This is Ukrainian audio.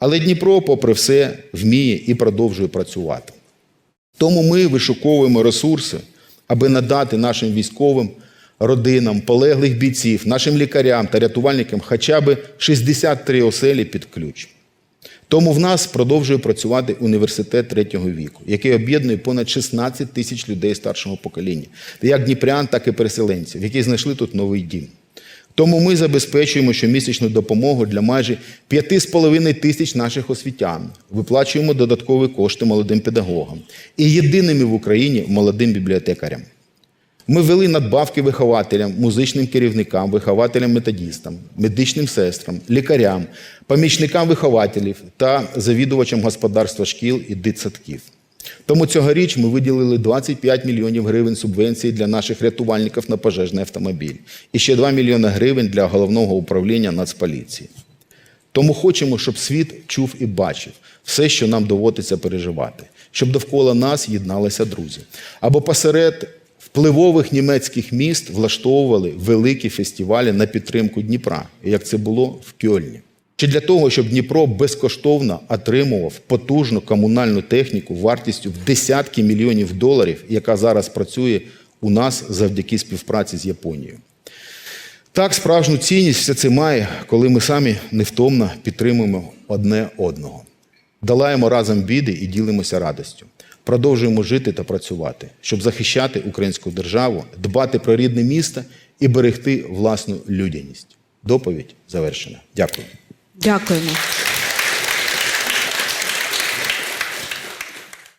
Але Дніпро, попри все, вміє і продовжує працювати. Тому ми вишуковуємо ресурси, аби надати нашим військовим родинам, полеглих бійців, нашим лікарям та рятувальникам хоча б 63 оселі під ключ. Тому в нас продовжує працювати університет третього віку, який об'єднує понад 16 тисяч людей старшого покоління, як дніпрян, так і переселенців, які знайшли тут новий дім. Тому ми забезпечуємо щомісячну допомогу для майже 5,5 тисяч наших освітян, виплачуємо додаткові кошти молодим педагогам і єдиними в Україні молодим бібліотекарям. Ми ввели надбавки вихователям, музичним керівникам, вихователям-методістам, медичним сестрам, лікарям, помічникам вихователів та завідувачам господарства шкіл і дитсадків. Тому цьогоріч ми виділили 25 мільйонів гривень субвенції для наших рятувальників на пожежний автомобіль і ще 2 мільйони гривень для головного управління Нацполіції. Тому хочемо, щоб світ чув і бачив все, що нам доводиться переживати, щоб довкола нас єдналися друзі. Або посеред впливових німецьких міст влаштовували великі фестивалі на підтримку Дніпра, як це було в Кьольні. Чи для того, щоб Дніпро безкоштовно отримував потужну комунальну техніку вартістю в десятки мільйонів доларів, яка зараз працює у нас завдяки співпраці з Японією. Так, справжню цінність все це має, коли ми самі невтомно підтримуємо одне одного. Долаємо разом біди і ділимося радістю. Продовжуємо жити та працювати, щоб захищати українську державу, дбати про рідне місто і берегти власну людяність. Доповідь завершена. Дякую. Дякуємо.